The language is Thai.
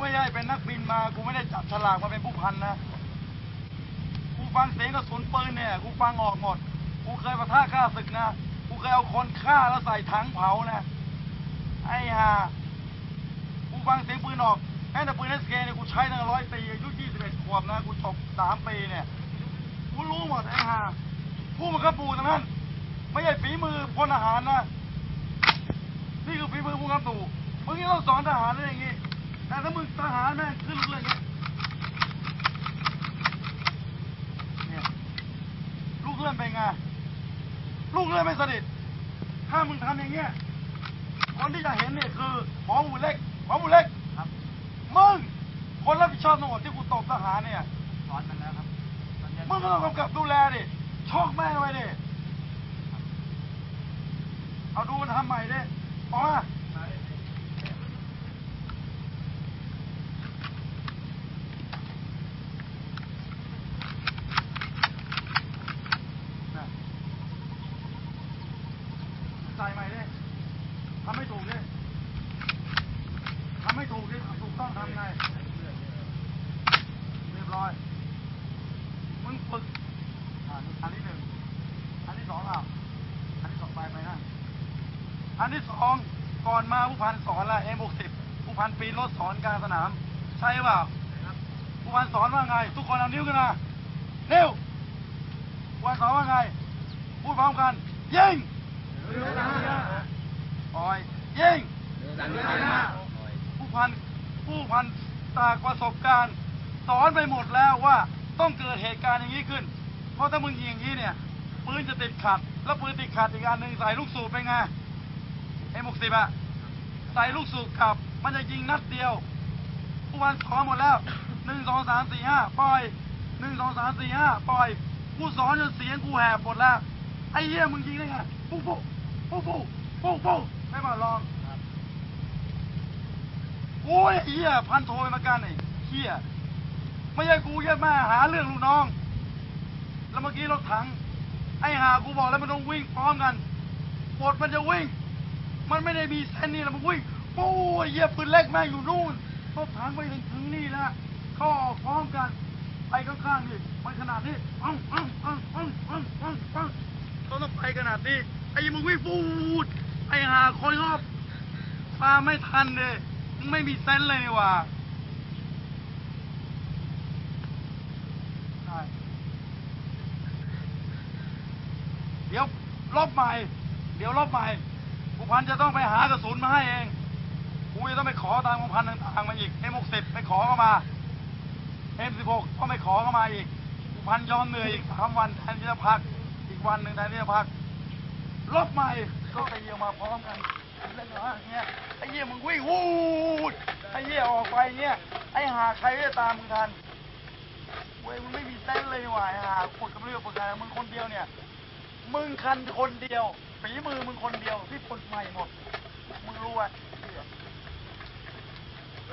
ไม่ได้เป็นนักบินมา กูไม่ได้จับฉลากมาเป็นผู้พันนะ กูฟังเสียงกระสุนปืนเนี่ย กูฟังออกหมด กูเคยประท่าฆ่าศึกนะ กูเคยเอาคนฆ่าแล้วใส่ถังเผานะ ไอ้ห่า กูฟังเสียงปืนออกแม้แต่ปืนเอสเคเนี่ยกูใช้ตั้งร้อยปีอายุยี่สิบเอ็ดขวบนะ กูจบสามปีเนี่ย กูรู้หมดไอ้ห่า ผู้บังคับหมู่ทั้งนั้น ไม่ใช่ฝีมือพลทหารนะ นี่คือฝีมือผู้บังคับหมู่มึงยังต้องสอนทหารได้อย่างงี้ แต่ถ้ามึงทหารแม่งขึ้นลูกเรืออย่างเงี้ยเนี่ยลูกเรือเป็นไงลูกเรือไม่สนิทถ้ามึงทำอย่างเงี้ยคนที่จะเห็นเนี่ยคือหมอหมูเล็กหมอหมูเล็กครับมึงคนรับผิดชอบทั้งหมดที่กูตบทหารเนี่ยสอนมันแล้วครับตอนเย็นมึงก็ต้องกำกับดูแลดิชอกแม่งไว้ดิเอาดูมันทำใหม่ดิออกมาน่ะใส่ใหม่ดิ ทำให้ถูกดิทำให้ถูกดิถูกต้องทำไง เรียบร้อย มึงฝึกอ่านี่อันที่หนึ่ง อันที่สองอะอันที่สองไปไปนั่นอันที่สองก่อนมาผู้พันสอนละเอ็มหกสิบผู้พันปีนรถสอนกลางสนาม ใช่เปล่าผู้พันสอนว่าไง ทุกคนเอานิ้วขึ้นมานิ้วผู้พันสอนว่าไง พูดพร้อมกัน ยิง ปล่อยยิงผู้พันผู้พันจากประสบการณ์สอนไปหมดแล้วว่าต้องเกิดเหตุการณ์อย่างนี้ขึ้น เพราะถ้ามึงยิงอย่างนี้เนี่ยปืนจะติดขัด แล้วปืนติดขัดอีกอันหนึ่งใส่ลูกสูบไปไงเอ็มกสิบอะใส่ลูกสูบกลับ มันจะยิงนัดเดียว ผู้พันสอนหมดแล้วหนึ่งสองสามสี่ห้าปล่อยหนึ่งสองสามสี่ห้าปล่อยกูสอนจนเสียงกูแหบหมดแล้วไอ้เหี้ยมึงยิงได้ไงปุ๊บปุ๊บปุ๊บปุ๊บปุ๊บปุ๊บ มาลองโอ้ยไอ้เหี้ยพันโทยมากันไอ้เหี้ยไม่ใช่กูเหี้ยแม่หาเรื่องลูกน้อง แล้วเมื่อกี้รถถัง ไอ้หากูบอกแล้วมันต้องวิ่งพร้อมกันปดมันจะวิ่ง มันไม่ได้มีเส้นนี่แล้วมันวิ่งปู้ยเหี้ยปืนเล็กแม่งอยู่นู่นรถถังไปถึงถึงนี่แล้วขาอพร้อมกันไปข้างๆนี่มันขนาดนี้อังอังอังอังอังอังอังต้องไปขนาดนี้ไอ้มึงวิ่งปูด ไอ้หาคนรอบตาไม่ทันเลยมึงไม่มีเส้นเลยนี่หว่าใช่เดี๋ยวลบใหม่ เดี๋ยวลบใหม่ผู้พันจะต้องไปหากระสุนมาให้เอง กูจะต้องไปขอตามผู้พันต่างๆมาอีก M60 ไปขอเข้ามา M16 ก็ไม่ขอเข้ามาอีกผู้พันยอมเหนื่อยอีกสามวันแทนที่จะพัก อีกวันหนึ่งแทนที่จะพักรถใหม่ ก็ตีออกมาพร้อมกันเล่นเหรออย่างเงี้ยไอ้เหี้ยมึงวิ่งวูดไอ้เหี้ยออกไปเงี้ยไอ้หาใครจะตามมึงทันเว้ยมึงไม่มีเส้นเลยว่ะไอหาปวดกับเรื่องปวดกันมึงคนเดียวเนี่ย มึงคันคนเดียวฝีมือมึงคนเดียวที่คนใหม่หมดมึงรู้ไหม